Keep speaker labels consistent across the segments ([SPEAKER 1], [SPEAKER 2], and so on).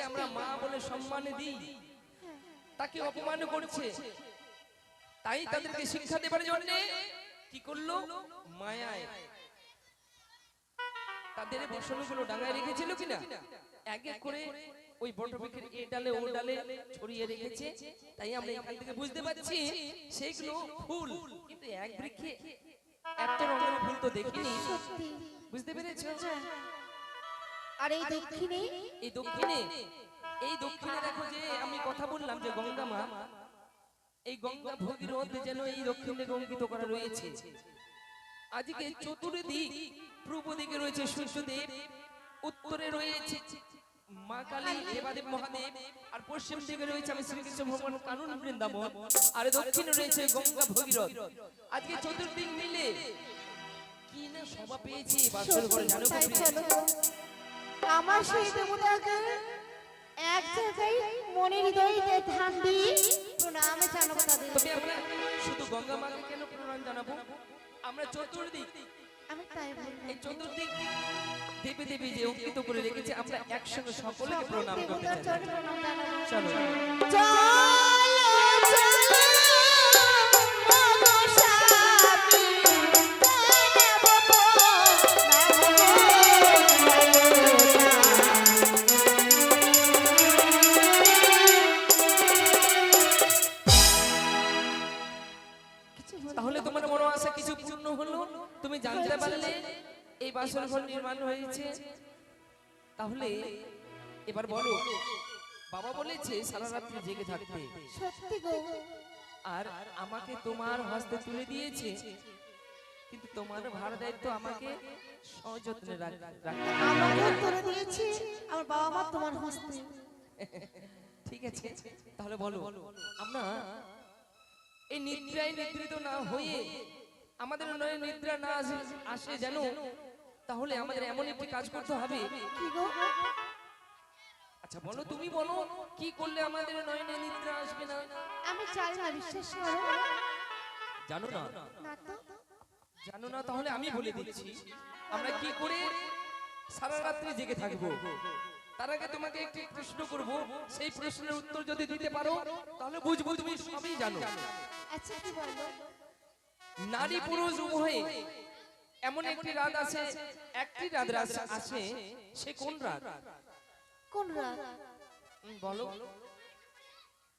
[SPEAKER 1] যাকে আমরা মা বলে সম্মান দিই। তাকে অপমান করছে। তাই তাদেরকে শিক্ষা দেবার জন্য কি করল? মায়ায়। তাদের বসনগুলো ডাঙায় রেখেছিল কিনা? এক এক করে ওই বটবৃক্ষের এ ডালে ও ডালে ছড়িয়ে রেখেছে। তাই আমরা এখান থেকে বুঝতে পারছি সেগুলো ফুল। কিন্তু এক বৃক্ষে এত রঙের ফুল তো দেখিনি। বুঝতে পেরেছ?
[SPEAKER 2] আর এই দক্ষিণে?
[SPEAKER 1] এই দক্ষিণে? এই দক্ষিণে দেখো যে আমি কথা বললাম যে গঙ্গা মা এই গঙ্গা ভগীরথ যেন এই দক্ষিণে অঙ্কিত করা রয়েছে। আজকে চতুর্দিক পূর্ব দিকে রয়েছে সূর্যদেব উত্তরে রয়েছে মা কালী দেবাদেব মহাদেব আর পশ্চিম দিকে রয়েছে আমি শ্রীকৃষ্ণ ভগবান কানুন বৃন্দাবন আর দক্ষিণে রয়েছে গঙ্গা ভগীরথ। আজকে চতুর্দিক মিলে কি না সভা পেয়েছি বাসর ঘরে? জানো
[SPEAKER 2] আমার সেই দেবতাকে এক জায়গায় মনে হৃদয়ে ধ্যান প্রণামে জানাব তাদের।
[SPEAKER 1] তবে আমরা শুধু গঙ্গা মাকে কেন প্রণাম জানাব? আমরা চতুর্দিক
[SPEAKER 2] আমি তাই
[SPEAKER 1] এই চতুর্দিক দেবী দেবী যে অঙ্কিত করে রেখেছে আমরা একসঙ্গে সকলকে
[SPEAKER 2] সকল
[SPEAKER 1] প্রণাম করতে চাই। চলো। জানতে পারলে এই বাসর ঘর নির্মাণ হয়েছে। তাহলে এবার বলো বাবা বলেছে সারা রাত্রি জেগে থাকতে।
[SPEAKER 2] সত্যি গো।
[SPEAKER 1] আর আমাকে তোমার হস্তে তুলে দিয়েছে। কিন্তু তোমার ভার দায়িত্ব আমাকে সযত্নে রাখতে।
[SPEAKER 2] আমাকে দিয়েছি। আমার বাবা মা তোমার হস্তে।
[SPEAKER 1] ঠিক আছে তাহলে বলো আমরা এই নিদ্রায় নিদ্রিত না হয়ে আমাদের নয় নিদ্রা না আসে- যেন? তাহলে আমাদের এমন একটি কাজ করতে হবে। আচ্ছা বলো তুমি বলো কি করলে আমাদের নয়নে নিদ্রা আসবে না?
[SPEAKER 2] আমি চাই না বিশ্বাস করো।
[SPEAKER 1] জানো না?
[SPEAKER 2] না
[SPEAKER 1] জানো না? তাহলে আমি বলে দিচ্ছি আমরা কি করে সারা রাত্রি জেগে থাকব? তার আগে তোমাকে একটি প্রশ্ন করব। সেই প্রশ্নের উত্তর যদি দিতে পারো তাহলে বুঝব তুমি সবই জানো।
[SPEAKER 2] আচ্ছা কি বলো।
[SPEAKER 1] নারী পুরুষ উভয়ে। এমন একটি রাত আছে একটি রাত আছে- আছে সে কোন রাত?
[SPEAKER 2] কোন রাত?
[SPEAKER 1] বলো।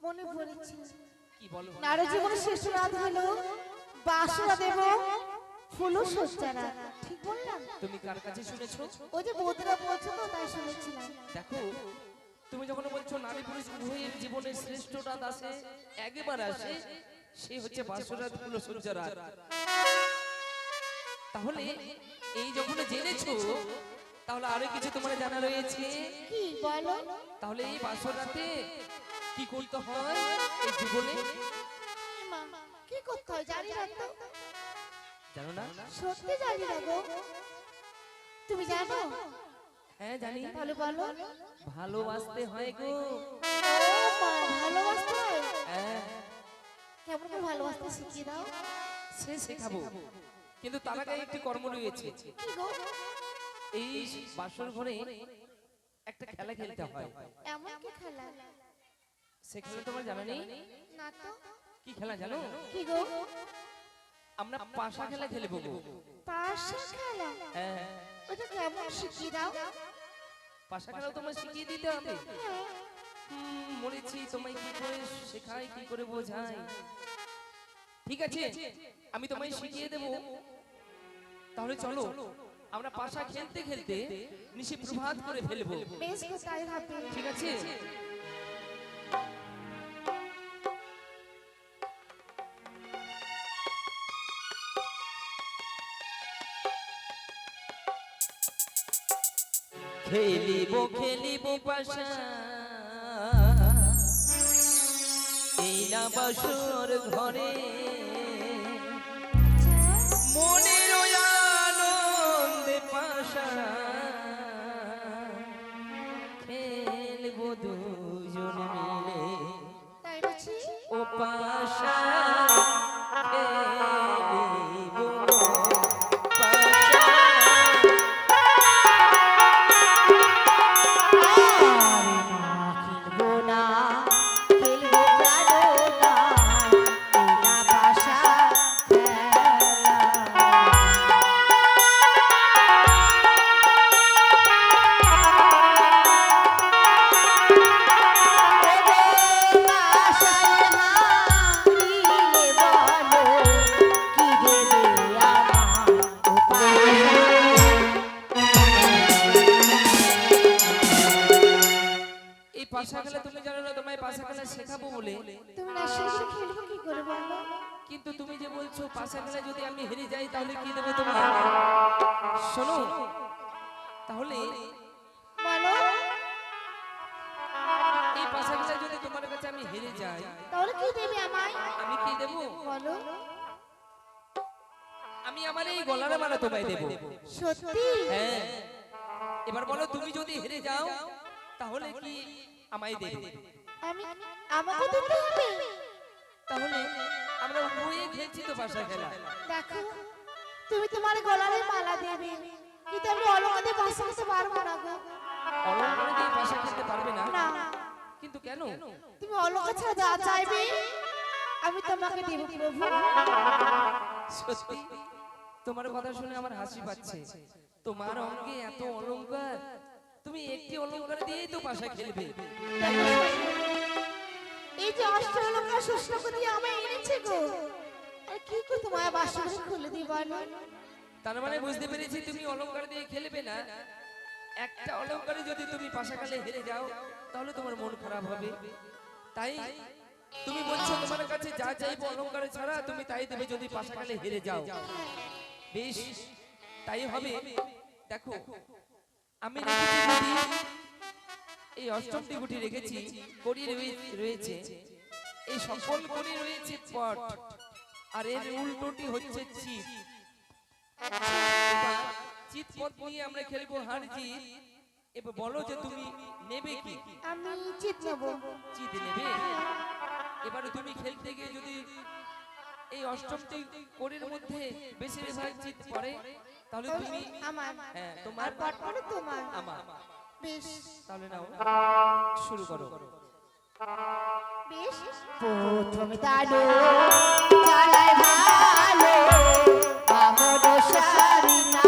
[SPEAKER 2] মনে পড়েছে।
[SPEAKER 1] কি বলো
[SPEAKER 2] নারী জীবনের শেষ রাত হলো বাসরা দেব ফুল সজ্জারা ঠিক বললাম?
[SPEAKER 1] তুমি কার কাছে শুনেছো?
[SPEAKER 2] ওই যে বৌদিরা বলছো তো তাই শুনেছিলাম।
[SPEAKER 1] দেখো তুমি যখন বলছো নারী পুরুষ উভয়ের জীবনের শ্রেষ্ঠ রাত আসে একবার আসে সে হচ্ছে বাসরাত কুলো সূর্য তাহলে এই যখন জেনেছো তাহলে আরও কিছু তোমার জানা রয়েছে?
[SPEAKER 2] কি বলো?
[SPEAKER 1] তাহলে এই বাসরাতে কি করতে হয়? এই জীবনে
[SPEAKER 2] কি করতে হয় জানি না তো।
[SPEAKER 1] জানো না?
[SPEAKER 2] সত্যি জানি না গো। তুমি জানো?
[SPEAKER 1] হ্যাঁ জানি।
[SPEAKER 2] তাহলে বলো।
[SPEAKER 1] ভালোবাসতে হয় গো।
[SPEAKER 2] ভালোবাসতে কেমন করে ভালোবাসতে শিখিয়ে দাও।
[SPEAKER 1] সে শেখাবো। কিন্তু তার আগে একটি কর্ম রয়েছে। এই বাসর ঘরে একটা খেলা খেলতে হয়।
[SPEAKER 2] এমন কি খেলা?
[SPEAKER 1] সে খেলা তোমার জানা নেই?
[SPEAKER 2] না তো।
[SPEAKER 1] কি খেলা জানো?
[SPEAKER 2] কি গো?
[SPEAKER 1] আমরা পাশা খেলা খেলব গো
[SPEAKER 2] পাশা খেলা?
[SPEAKER 1] হ্যাঁ।
[SPEAKER 2] ওটা কেমন শিখিয়ে দাও?
[SPEAKER 1] পাশা খেলা তোমার শিখিয়ে দিতে হবে। হুম, মরেছি তোমায় কি করে শেখাই কি করে বোঝাই ঠিক আছে? আমি তোমায় শিখিয়ে দেব। তাহলে চলো আমরা পাশা খেলতে খেলতে নিশি প্রভাত করে ফেলব। ঠিক আছে? খেলিব খেলিব পাশা। না বাসর ঘরে। মনে আনন্দে পাশা খেলব দুজন কিন্তু তুমি যে বলছো পাশা খেলা যদি আমি হেরে যাই তাহলে কি দেবে তোমার শোনো তাহলে
[SPEAKER 2] বলো।
[SPEAKER 1] এই পাশা খেলা যদি তোমার কাছে আমি হেরে যাই
[SPEAKER 2] তাহলে কি দেবে আমায়?
[SPEAKER 1] আমি কি দেব?
[SPEAKER 2] বলো।
[SPEAKER 1] আমি আমার এই গলার মালা তোমায় দেব।
[SPEAKER 2] সত্যি?
[SPEAKER 1] হ্যাঁ। এবার বলো তুমি যদি হেরে যাও তাহলে কি আমায় দেবে?
[SPEAKER 2] আমি আমাকে দিতে হবে
[SPEAKER 1] তাহলে আমরা উভয়ে খেলছি তো পাশা খেলা।
[SPEAKER 2] দেখো তুমি তোমার গলারে মালা দেবে। কিন্তু আমি অলঙ্কাতে বাসা পারব না গো।
[SPEAKER 1] অলঙ্কার দিয়ে খেলতে পারবে না?
[SPEAKER 2] না।
[SPEAKER 1] কিন্তু কেন?
[SPEAKER 2] তুমি অলঙ্কার ছাড়া যা চাইবে আমি তোমাকে দেব প্রভু।
[SPEAKER 1] সত্যি তোমার কথা শুনে আমার হাসি পাচ্ছে। তোমার অঙ্গে এত অলংকার তুমি একটি অলংকার দিয়েই তো পাশা খেলবে।
[SPEAKER 2] এই যে অষ্ট অলঙ্কার শুষ্ক দিয়ে আমায় এনেছে গো? আর কি করে তোমার বাসা খুলে দিই
[SPEAKER 1] তার মানে বুঝতে পেরেছি তুমি অলংকার দিয়ে খেলবে না। একটা অলংকারে যদি তুমি পাশা খেলে হেরে যাও, তাহলে তোমার মন খারাপ হবে। তাই তুমি বলছো তোমার কাছে যা চাইব অলংকার ছাড়া তুমি তাই দেবে যদি পাশা খেলে হেরে যাও। বেশ, তাই হবে। দেখো, আমি এই অষ্টমটি গুটি রেখেছি কড়ি রয়ে- রয়েছে। এই সকল কড়ি রয়েছে পট আর এর উল্টোটি হচ্ছে চিত এবার চিত পথ নিয়ে আমরা খেলব হার জিত এবার বলো যে তুমি নেবে কি?
[SPEAKER 2] আমি চিত নেব।
[SPEAKER 1] চিত নেবে? এবারে তুমি খেলতে গিয়ে যদি এই অষ্টমটি কোণের মধ্যে বেশিরভাগ চিত পড়ে তাহলে তুমি
[SPEAKER 2] আমার।
[SPEAKER 1] হ্যাঁ তোমার
[SPEAKER 2] পট পরে তোমার।
[SPEAKER 1] আমার।
[SPEAKER 2] বেশ।
[SPEAKER 1] তাহলে নাও শুরু করো।
[SPEAKER 2] বেশ প্রথমে তালো চালাই ভালো আমার সারি নামে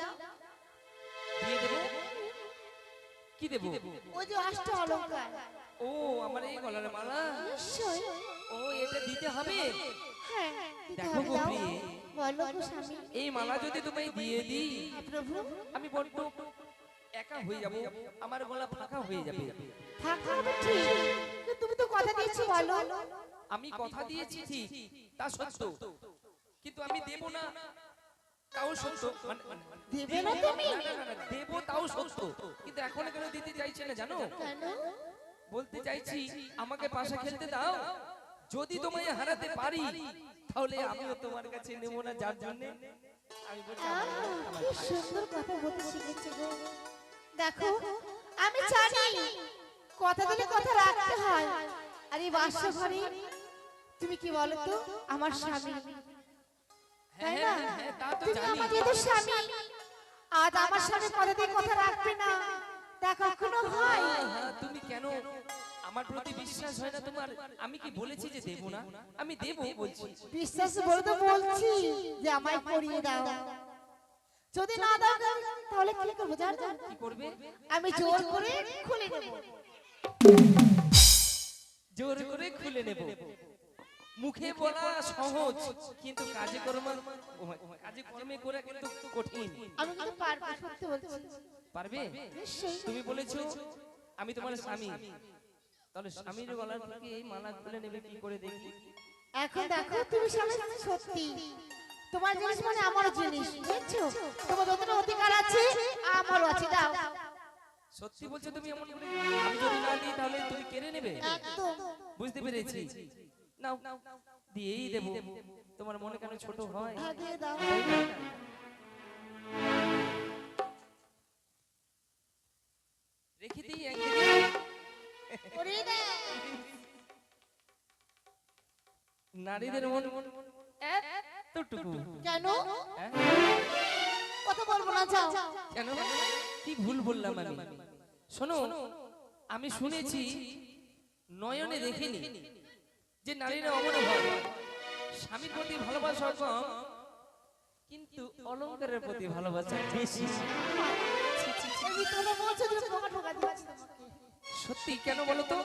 [SPEAKER 2] দাও
[SPEAKER 1] দিয়ে দেবো? কি দেবো?
[SPEAKER 2] ওই যে অষ্ট অলঙ্কার।
[SPEAKER 1] ও আমার এই গলার মালা?
[SPEAKER 2] নিশ্চয়
[SPEAKER 1] ও এটা দিতে হবে?
[SPEAKER 2] হ্যাঁ
[SPEAKER 1] দেখো
[SPEAKER 2] বলো স্বামী।
[SPEAKER 1] এই মালা যদি তোমায় দিয়ে দিই
[SPEAKER 2] হ্যাঁ, প্রভু।
[SPEAKER 1] আমি বড্ড একা হয়ে যাব। আমার গলা ফাঁকা হয়ে যাবে।
[SPEAKER 2] থাকা হবে ঠিক। তুমি তো কথা দিয়েছ বলো।
[SPEAKER 1] আমি কথা দিয়েছি ঠিক তা সত্য। কিন্তু আমি দেব না। তাও সত্য। মানে- মানে- মানে-
[SPEAKER 2] দেবে না তুমি?
[SPEAKER 1] দেব তাও সত্য। কিন্তু এখন কেন দিতে চাইছে না জানো বলতে চাইছি আমাকে পাশা খেলতে দাও। যদি তোমায় হারাতে পারি তাহলে আমিও তোমার কাছে নেব না যার জন্য আমি আমার- আমার
[SPEAKER 2] সুন্দর কথা বলতে শিখেছো গো। দেখো আমি জানি কথা দিলে কথা রাখতে হয়। আর এই বাসা ঘরে তুমি কি বলো তো আমার স্বামী। তাই না?
[SPEAKER 1] হ্যাঁ, হ্যাঁ,
[SPEAKER 2] তুমি আমার যেহেতু স্বামী আজ আমার স্বামী কথা দিয়ে কথা রাখবে না। তা কখনো হয়
[SPEAKER 1] তুমি কেন আমার প্রতি বিশ্বাস হয় না তোমার? আমি কি বলেছি যে দেব না? আমি দেব বলছি।
[SPEAKER 2] বিশ্বাস বলে তো বলছি যে আমায় পরিয়ে দাও। যদি না দাও তাহলে কি করব জানো?
[SPEAKER 1] কি করবে?
[SPEAKER 2] আমি জোর করে খুলে নেব।
[SPEAKER 1] জোর করে খুলে নেব। মুখে বলা সহজ কিন্তু কাজে কর্মে কাজে কর্মে করে কিন্তু কঠিন।
[SPEAKER 2] আমি কিন্তু পারব সত্যি বলছি।
[SPEAKER 1] পারবে?
[SPEAKER 2] নিশ্চয়ই।
[SPEAKER 1] তুমি বলেছ আমি তোমার স্বামী। তাহলে স্বামীর গলার থেকে এই মালা খুলে নেবে কি করে দেখি?
[SPEAKER 2] এখন দেখো তুমি স্বামী সত্যি। তোমার জিনিস মানে আমার জিনিস বুঝছ? তোমার যতটা অধিকার আছে আমারও আছে দাও।
[SPEAKER 1] সত্যি বলছো তুমি এমন করে? আমি যদি না দিই তাহলে তুমি কেড়ে নেবে?
[SPEAKER 2] একদম।
[SPEAKER 1] বুঝতে পেরেছি। নাও দিয়েই দেব। তোমার মনে কেন ছোট হয়? রেখে দিই নারীদের মন এতটুকু।
[SPEAKER 2] কেন?
[SPEAKER 1] হ্যাঁ?
[SPEAKER 2] কথা বলব না যাও।
[SPEAKER 1] কেন? কি ভুল বললাম আমি? শোনো আমি শুনেছি নয়নে দেখিনি। যে নারীরা অমনে হয় স্বামীর প্রতি ভালোবাসা কম কিন্তু অলংকারের প্রতি ভালোবাসা বেশি সত্যি কেন বলো তো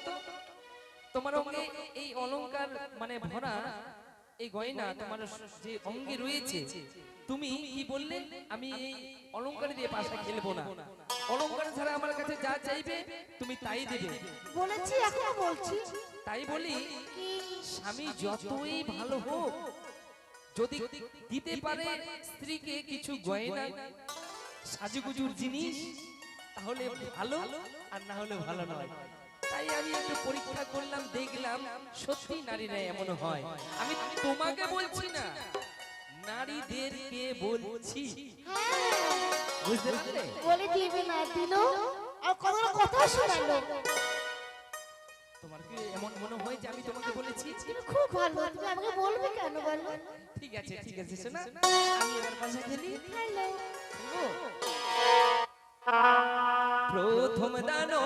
[SPEAKER 1] তোমার অঙ্গে এই অলংকার মানে ভরা এই গয়না তোমার যে অঙ্গে রয়েছে তুমি কি বললে আমি এই অলংকার দিয়ে পাশা খেলব না অলংকার ছাড়া আমার কাছে যা চাইবে তুমি তাই দেবে।
[SPEAKER 2] বলেছি এখনও বলছি।
[SPEAKER 1] তাই বলি স্বামী যতই ভালো হোক যদি দিতে পারে স্ত্রীকে কিছু গয়না সাজুগুজুর জিনিস তাহলে ভালো আর না হলে ভালো নয়। তাই আমি একটু পরীক্ষা করলাম দেখলাম সত্যি নারীরা এমন হয়। আমি তোমাকে বলছি না নারীদেরকে বলছি।
[SPEAKER 2] হ্যাঁ
[SPEAKER 1] বুঝতে পারলে?
[SPEAKER 2] বলে দিবে না দিল আর কোনো কথা শোনালো।
[SPEAKER 1] তোমার কি এমন মনে হয় যে আমি তোমাকে বলেছি?
[SPEAKER 2] তুমি খুব ভালো তুমি আমাকে বলবে কেন বলো?
[SPEAKER 1] ঠিক আছে ঠিক আছে শোনা। আমি পাশে খেলি
[SPEAKER 2] হ্যালো।
[SPEAKER 1] প্রথম দানো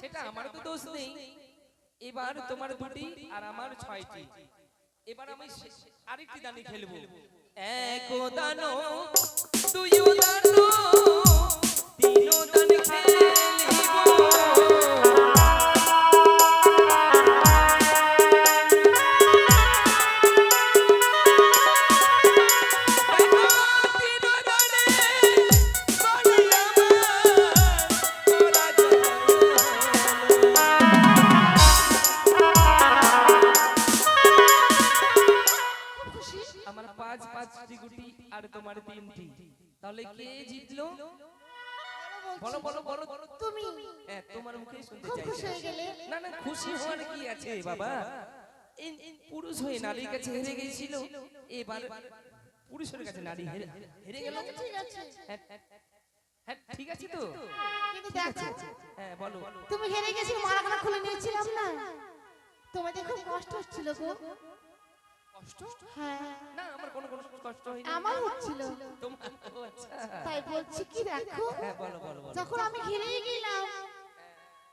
[SPEAKER 1] সেটা আমার তো দোষ নেই। এবার তোমার দুটি আর আমার ছয়টি। এবার আমি আরেকটি দানি খেলব। এক বলো বলো বলো।
[SPEAKER 2] তুমি।
[SPEAKER 1] হ্যাঁ তোমার মুখে শুনতে
[SPEAKER 2] খুশি হয়ে গেলে।
[SPEAKER 1] না না খুশি হওয়ার কি আছে বাবা? পুরুষ হয়ে নারীর কাছে হেরে গিয়েছিল এবার পুরুষের কাছে নারী হেরে হেরে গেল।
[SPEAKER 2] ঠিক আছে
[SPEAKER 1] হ্যাঁ, হ্যাঁ, হ্যাঁ, ঠিক আছে তো?
[SPEAKER 2] কিন্তু দেখো
[SPEAKER 1] হ্যাঁ বলো।
[SPEAKER 2] তুমি হেরে গেছিলে মারাখানা খুলে নিয়েছিলাম না? তোমাদের খুব কষ্ট হচ্ছিল গো।
[SPEAKER 1] কষ্ট?
[SPEAKER 2] হ্যাঁ।
[SPEAKER 1] না আমার কোনো কোনো কষ্ট হয়নি।
[SPEAKER 2] আমার হচ্ছিল।
[SPEAKER 1] তোমার আচ্ছা
[SPEAKER 2] তাই বলছি কি দেখো?
[SPEAKER 1] হ্যাঁ বলো বলো বলো।
[SPEAKER 2] যখন আমি হেরে গেলাম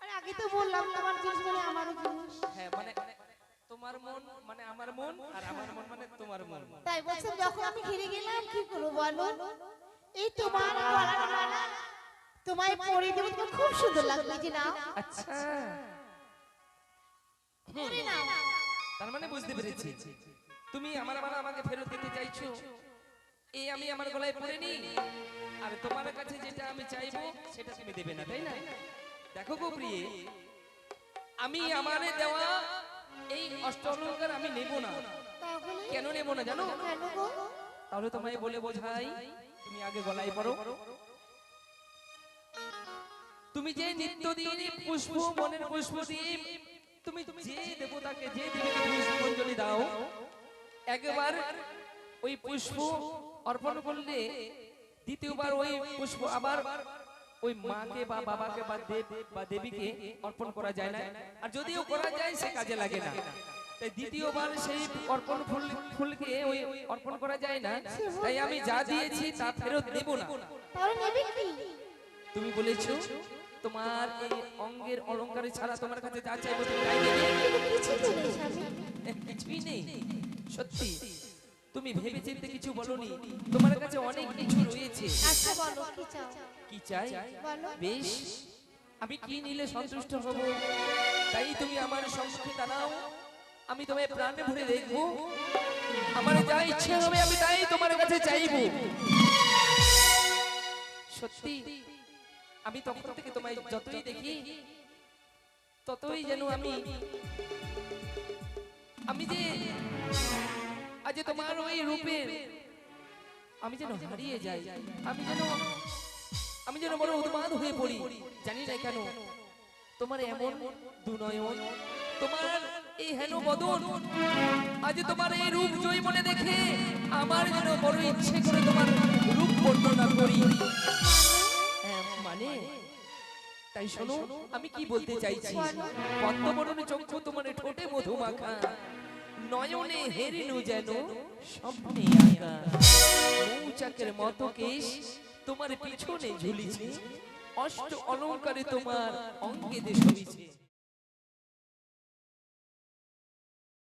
[SPEAKER 2] আরে আগে তো বললাম তোমার জিনিস বলে আমারও জিনিস।
[SPEAKER 1] হ্যাঁ মানে তোমার মন মানে আমার মন আর আমার মন মানে তোমার মন।
[SPEAKER 2] তাই বলছেন যখন আমি হেরে গেলাম কি করব বলো? এই তোমার গলার মালা তোমায় পরিয়ে দেবো তোমার খুব সুন্দর লাগবে যে না
[SPEAKER 1] আচ্ছা।
[SPEAKER 2] পরে নাও।
[SPEAKER 1] তার মানে বুঝতে পেরেছি। তুমি আমার মালা আমাকে ফেরত দিতে চাইছো? এই আমি আমার গলায় পরে নি আর তোমার কাছে যেটা আমি চাইব সেটা তুমি দেবে না তাই না? দেখো গো প্রিয়ে আমি আমারে দেওয়া এই অষ্টলঙ্কার আমি নেব না। কেন নেব না জানো? তাহলে তোমায় বলে বোঝাই তুমি আগে গলায় পড়ো তুমি যে নিত্য নিত্যদিন পুষ্প মনের পুষ্প দিয়ে তুমি যে দেবতাকে যে দেবীকে পুষ্পাঞ্জলি দাও একবার ওই পুষ্প অর্পণ করলে দ্বিতীয়বার ওই পুষ্প আবার ওই মাকে বা বাবাকে বা দেব বা দেবীকে অর্পণ করা যায় না। আর যদিও করা যায় সে কাজে লাগে না। তাই দ্বিতীয়বার সেই অর্পণ ফুল ফুলকে ওই অর্পণ করা যায় না। তাই আমি যা দিয়েছি তা ফেরত দেব না। তুমি বলেছ তোমার এই অঙ্গের অলংকারে ছাড়া তোমার কাছে যা চাইব তুমি তাই দেবে। কিছুই নেই। সত্যি? তুমি ভেবে চিন্তে কিছু বলনি? তোমার কাছে অনেক কিছু রয়েছে।
[SPEAKER 2] আচ্ছা বলো কি চাও?
[SPEAKER 1] কি চাই?
[SPEAKER 2] বলো।
[SPEAKER 1] বেশ। আমি কি নিলে সন্তুষ্ট হব? তাই তুমি আমার সম্মুখে দাঁড়াও আমি তোমায় প্রাণে ভরে দেখব। আমার যা ইচ্ছে হবে আমি তাই তোমার কাছে চাইব। সত্যি? আমি তখন থেকে তোমায় যতই দেখি ততই যেন আমি আমি যে আজ তোমার ওই রূপের আমি যেন হারিয়ে যাই আমি যেন আমি যেন বড় উন্মাদ হয়ে পড়ি জানি না কেন তোমার এমন দুনয়ন তোমার এই হেন বদন আজ তোমার এই রূপ জয় মনে দেখে আমার যেন বড় ইচ্ছে করে তোমার রূপ বর্ণনা করি। হ্যাঁ, মানে তাই শোনো আমি কি বলতে চাইছি? পদ্মবরণ চক্ষু তোমার ঠোঁটে মধু মাখা নয়নে হেরিনু যেন স্বপ্নে আঁকা। মৌচাকের মতো কেশ তোমার পিছনে ঝুলিছে। অষ্ট অলঙ্কারে তোমার অঙ্গে দেশ